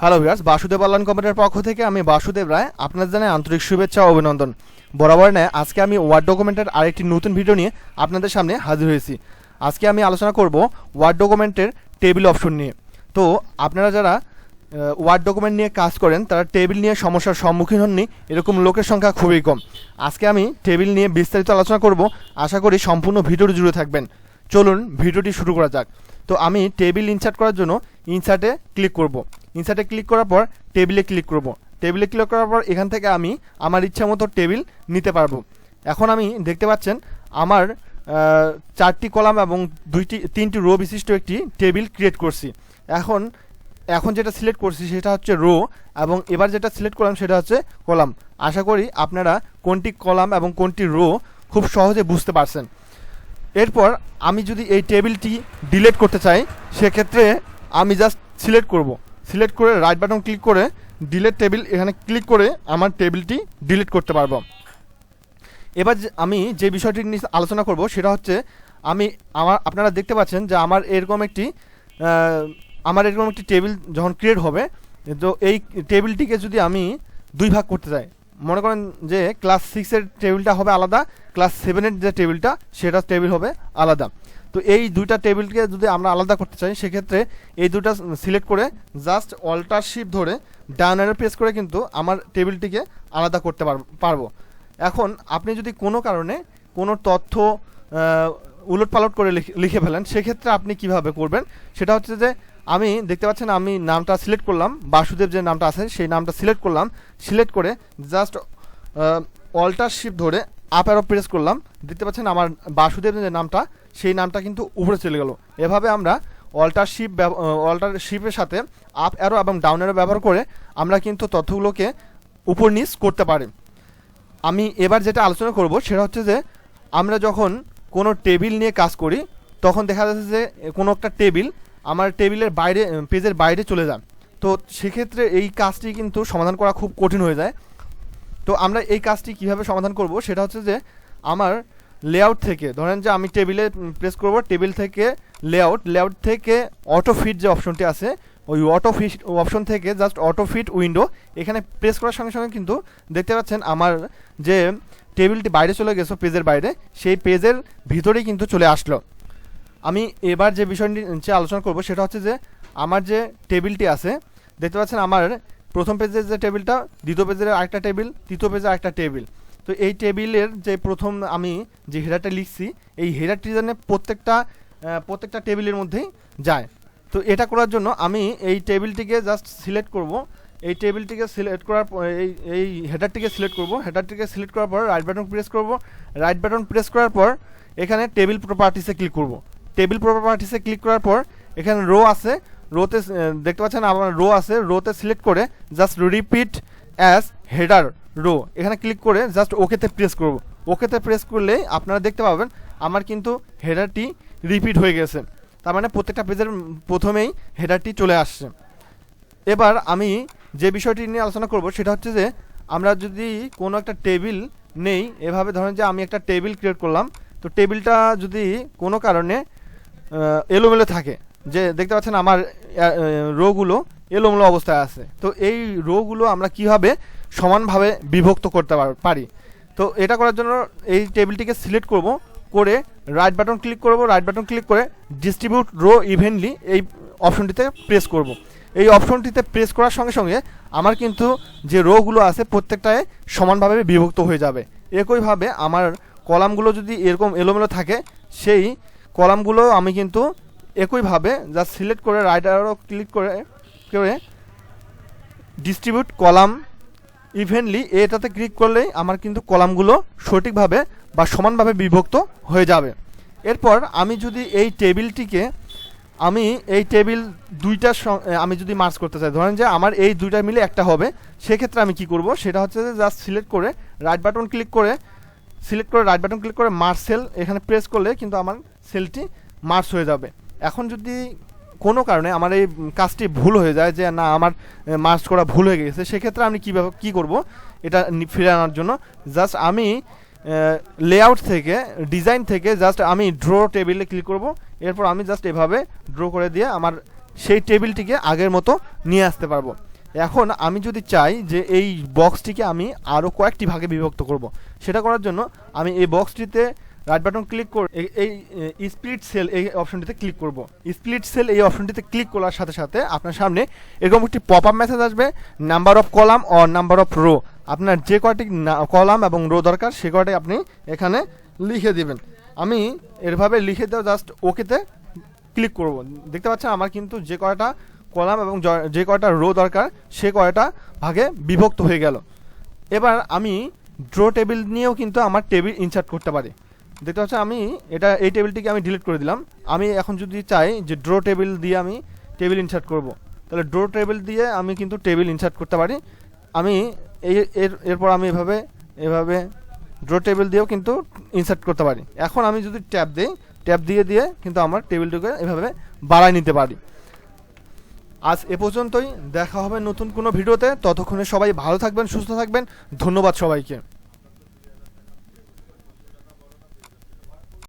Hello viewers, Basudev Allan computer পক্ষ থেকে আমি বাসুদেব রায় আপনাদের জানাই আন্তরিক শুভেচ্ছা ও অভিনন্দন। বরাবর নেয় আজকে আমি ওয়ার্ড ডকুমেন্টের আরেকটি নতুন ভিডিও নিয়ে আপনাদের সামনে হাজির হয়েছি। আজকে আমি আলোচনা করব ওয়ার্ড ডকুমেন্টের টেবিল অপশন নিয়ে। তো আপনারা যারা ওয়ার্ড ডকুমেন্ট নিয়ে কাজ করেন, তারা টেবিল নিয়ে সমস্যার সম্মুখীন হননি, এরকম লোকের সংখ্যা খুবই কম। আজকে আমি টেবিল নিয়ে বিস্তারিত আলোচনা করব, আশা করি সম্পূর্ণ ভিডিওটি জুড়ে থাকবেন। চলুন ভিডিওটি শুরু করা যাক। তো আমি টেবিল ইনসার্ট করার জন্য ইনসার্টে ক্লিক করব। ইনসার্টে ক্লিক করার পর টেবিলে ক্লিক করব। টেবিলে ক্লিক করার পর এখান থেকে আমি আমার ইচ্ছা মতো টেবিল নিতে পারব। এখন আমি দেখতে পাচ্ছেন আমার চারটি কলাম এবং দুইটি, তিনটি রো বিশিষ্ট একটি টেবিল ক্রিয়েট করছি। এখন এখন যেটা সিলেক্ট করছি সেটা হচ্ছে রো এবং এবার যেটা সিলেক্ট করলাম সেটা হচ্ছে কলাম। আশা করি আপনারা কোনটি কলাম এবং কোনটি রো খুব সহজে বুঝতে পারছেন। এরপর আমি যদি এই টেবিলটি ডিলিট করতে চাই, সেক্ষেত্রে আমি জাস্ট সিলেক্ট করব। সিলেক্ট করে রাইট বাটন ক্লিক করে ডিলেট টেবিল এখানে ক্লিক করে আমার টেবিলটি ডিলিট করতে পারব। এবার আমি যে বিষয়টি নিয়ে আলোচনা করব সেটা হচ্ছে আমি আমার, আপনারা দেখতে পাচ্ছেন যে আমার এরকম একটি আমার এরকম একটি টেবিল যখন ক্রিয়েট হবে, তো এই টেবিলটিকে যদি আমি দুই ভাগ করতে চাই, মনে করেন যে ক্লাস সিক্সের টেবিলটা হবে আলাদা ক্লাস সেভেনের যে টেবিলটা সেটা টেবিল হবে আলাদা। তো এই দুইটা টেবিলকে যদি আমরা আলাদা করতে চাই, সেক্ষেত্রে এই দুটা সিলেক্ট করে জাস্ট অল্টার শিপ ধরে ডান প্রেস করে কিন্তু আমার টেবিলটিকে আলাদা করতে পার- পারব। এখন আপনি যদি কোনো কারণে কোনো তথ্য উলট পালট করে লিখে- লিখে ফেলেন, সেক্ষেত্রে আপনি কীভাবে করবেন? সেটা হচ্ছে যে আমি দেখতে পাচ্ছেন আমি নামটা সিলেক্ট করলাম, বাসুদেব যে নামটা আছে, সেই নামটা সিলেক্ট করলাম সিলেক্ট করে জাস্ট অল্টার শিপ ধরে আপ অ্যারো প্রেস করলাম, দেখতে পাচ্ছেন আমার বাসুদেব যে নামটা, সেই নামটা কিন্তু উপরে চলে গেল। এভাবে আমরা অল্টার শিপ অল্টার শিপের সাথে আপ অ্যারো এবং ডাউন অ্যারো ব্যবহার করে আমরা কিন্তু তথ্যগুলোকে উপর নিচ করতে পারি। আমি এবার যেটা আলোচনা করব সেটা হচ্ছে যে, আমরা যখন কোনো টেবিল নিয়ে কাজ করি, তখন দেখা যাচ্ছে যে কোনো একটা টেবিল আমার টেবিলের বাইরে পেজের বাইরে চলে যায়। তো সেক্ষেত্রে এই কাজটি কিন্তু সমাধান করা খুব কঠিন হয়ে যায়। তো আমরা এই কাজটি কীভাবে সমাধান করব সেটা হচ্ছে যে আমার লেআউট থেকে, ধরেন যে আমি টেবিলে প্রেস করব টেবিল থেকে লেআউট লেআউট থেকে অটো ফিট যে অপশনটি আছে, ওই অটো ফিট অপশন থেকে জাস্ট অটো ফিট উইন্ডো এখানে প্রেস করার সঙ্গে সঙ্গে কিন্তু দেখতে পাচ্ছেন আমার যে টেবিলটি বাইরে চলে গেছে পেজের বাইরে, সেই পেজের ভিতরেই কিন্তু চলে আসলো। আমি এবার যে বিষয়টি আলোচনা করব সেটা হচ্ছে যে আমার যে টেবিলটি আছে, দেখতে পাচ্ছেন আমার প্রথম পেজের যে টেবিলটা দ্বিতীয় পেজের আরেকটা টেবিল তৃতীয় পেজের আরেকটা টেবিল তো এই টেবিলের যে প্রথম আমি যে হেডারটা লিখছি, এই হেডারটি যেন প্রত্যেকটা প্রত্যেকটা টেবিলের মধ্যেই যায়। তো এটা করার জন্য আমি এই টেবিলটিকে জাস্ট সিলেক্ট করব। এই টেবিলটিকে সিলেক্ট করার এই এই হেডারটিকে সিলেক্ট করব। হেডারটিকে সিলেক্ট করার পর রাইট বাটন প্রেস করব। রাইট বাটন প্রেস করার পর এখানে টেবিল প্রপার্টিসে ক্লিক করব। টেবিল প্রপার্টিসে ক্লিক করার পর এখানে রো আছে। রোতে দেখতে পাচ্ছেন আমার রো আছে। রোতে সিলেক্ট করে just repeat as header row এখানে ক্লিক করে জাস্ট ওকেতে প্রেস করব। ওকেতে প্রেস করলে আপনারা দেখতে পাবেন আমার কিন্তু হেডারটি রিপিট হয়ে গেছে। তার মানে প্রত্যেকটা পেজের প্রথমেই হেডারটি চলে আসছে। এবার আমি যে বিষয়টি নিয়ে আলোচনা করব সেটা হচ্ছে যে আমরা যদি কোনো একটা টেবিল নেই, এভাবে ধরেন যে আমি একটা টেবিল ক্রিয়েট করলাম, তো টেবিলটা যদি কোনো কারণে এলোমেলো থাকে যে দেখতে পাচ্ছেন আমার রোগুলো এলোমেলো অবস্থায় আছে। তো এই রোগুলো আমরা কীভাবে সমানভাবে বিভক্ত করতে পার- তো এটা করার জন্য এই টেবিলটিকে সিলেক্ট করব, করে রাইট বাটন ক্লিক করব রাইট বাটন ক্লিক করে ডিস্ট্রিবিউট রো ইভেন্টলি এই অপশনটিতে প্রেস করব। এই অপশনটিতে প্রেস করার সঙ্গে সঙ্গে আমার কিন্তু যে রোগুলো আছে প্রত্যেকটায় সমানভাবে বিভক্ত হয়ে যাবে। একইভাবে আমার কলামগুলো যদি এরকম এলোমেলো থাকে, সেই কলামগুলো আমি কিন্তু একইভাবে যা সিলেক্ট করে রাইট আরও ক্লিক করে করে ডিস্ট্রিবিউট কলাম ইভেনলি এটাতে ক্লিক করলেই আমার কিন্তু কলামগুলো সঠিকভাবে বা সমানভাবে বিভক্ত হয়ে যাবে। এরপর আমি যদি এই টেবিলটিকে আমি এই টেবিল দুইটা আমি যদি মার্চ করতে চাই, ধরেন যে আমার এই দুইটা মিলে একটা হবে, সেক্ষেত্রে আমি কি করব? সেটা হচ্ছে যে জাস্ট সিলেক্ট করে রাইট বাটন ক্লিক করে সিলেক্ট করে রাইট বাটন ক্লিক করে মার্চ সেল এখানে প্রেস করলে কিন্তু আমার সেলটি মার্চ হয়ে যাবে। এখন যদি কোনো কারণে আমার এই কাজটি ভুল হয়ে যায় যে না, আমার মার্চ করা ভুল হয়ে গেছে, সেক্ষেত্রে আমি কীভাবে, কী করব এটা ফিরে আনার জন্য। জাস্ট আমি লেআউট থেকে ডিজাইন থেকে জাস্ট আমি ড্র টেবিলে ক্লিক করব। এরপর আমি জাস্ট এভাবে ড্র করে দিয়ে আমার সেই টেবিলটিকে আগের মতো নিয়ে আসতে পারব। এখন আমি যদি চাই যে এই বক্সটিকে আমি আরও কয়েকটি ভাগে বিভক্ত করব, সেটা করার জন্য আমি এই বক্সটিতে রাইট বাটন ক্লিক করে, এই- স্প্লিট সেল এই অপশনটিতে ক্লিক করব। স্প্লিট সেল এই অপশনটিতে ক্লিক করার সাথে সাথে আপনার সামনে এরকম একটি পপ আপ মেসেজ আসবে number of column or number of row আপনার যে কয়টি কলাম এবং রো দরকার, সে কয়টি আপনি এখানে লিখে দিবেন। আমি এরভাবে লিখে দেওয়া জাস্ট ওকেতে ক্লিক করব। দেখতে পাচ্ছেন আমার কিন্তু যে কয়টা কলাম এবং যে কয়টা রো দরকার, সে কয়টা ভাগে বিভক্ত হয়ে গেল। এবার আমি ড্র টেবিল নিয়েও কিন্তু আমার টেবিল ইনসার্ট করতে পারি। দেখতে পাচ্ছেন, আমি এটা এই টেবিলটিকে আমি ডিলিট করে দিলাম। আমি এখন যদি চাই যে ড্র টেবিল দিয়ে আমি টেবিল ইনসার্ট করব, তাহলে ড্র টেবিল দিয়ে আমি কিন্তু টেবিল ইনসার্ট করতে পারি। আমি এই, এর, এরপর আমি এভাবে এভাবে ড্র টেবিল দিয়েও কিন্তু ইনসার্ট করতে পারি। এখন আমি যদি ট্যাব দিই ট্যাব দিয়ে দিয়ে কিন্তু আমার টেবিলটাকে এভাবে বাড়ায় নিতে পারি। আজ এ পর্যন্তই, দেখা হবে নতুন কোনো ভিডিওতে। ততক্ষণে সবাই ভালো থাকবেন, সুস্থ থাকবেন। ধন্যবাদ সবাইকে।